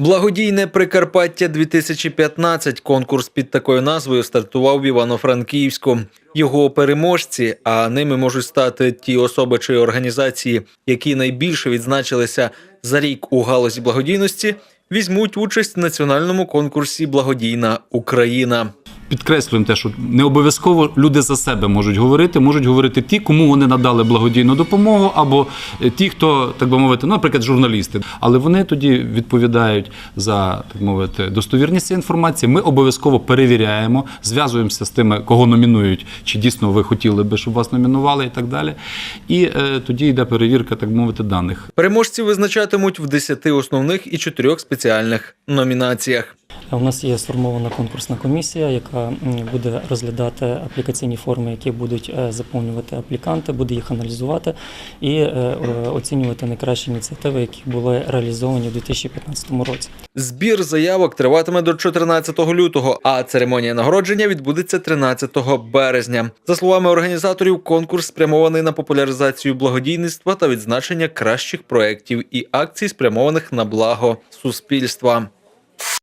Благодійне Прикарпаття 2015 конкурс під такою назвою стартував в Івано-Франківську. Його переможці, а ними можуть стати ті особи чи організації, які найбільше відзначилися за рік у галузі благодійності, візьмуть участь в національному конкурсі Благодійна Україна. Підкреслюємо те, що не обов'язково люди за себе можуть говорити, можуть говорити ті, кому вони надали благодійну допомогу, або е, ті, хто так би мовити, ну, наприклад, журналісти. Але вони тоді відповідають за так мовити достовірність цієї інформації. Ми обов'язково перевіряємо, зв'язуємося з тими, кого номінують, чи дійсно ви хотіли би, щоб вас номінували, і так далі. І е, тоді йде перевірка, так мовити, даних. Переможців визначатимуть в 10 основних і 4 спеціальних номінаціях. У нас є сформована конкурсна комісія, яка буде розглядати аплікаційні форми, які будуть е, заповнювати апліканти, буде їх аналізувати і е, е, оцінювати найкращі ініціативи, які були реалізовані у 2015 році. Збір заявок триватиме до 14 лютого, а церемонія нагородження відбудеться 13 березня. За словами організаторів, конкурс спрямований на популяризацію благодійництва та відзначення кращих проєктів і акцій, спрямованих на благо суспільства.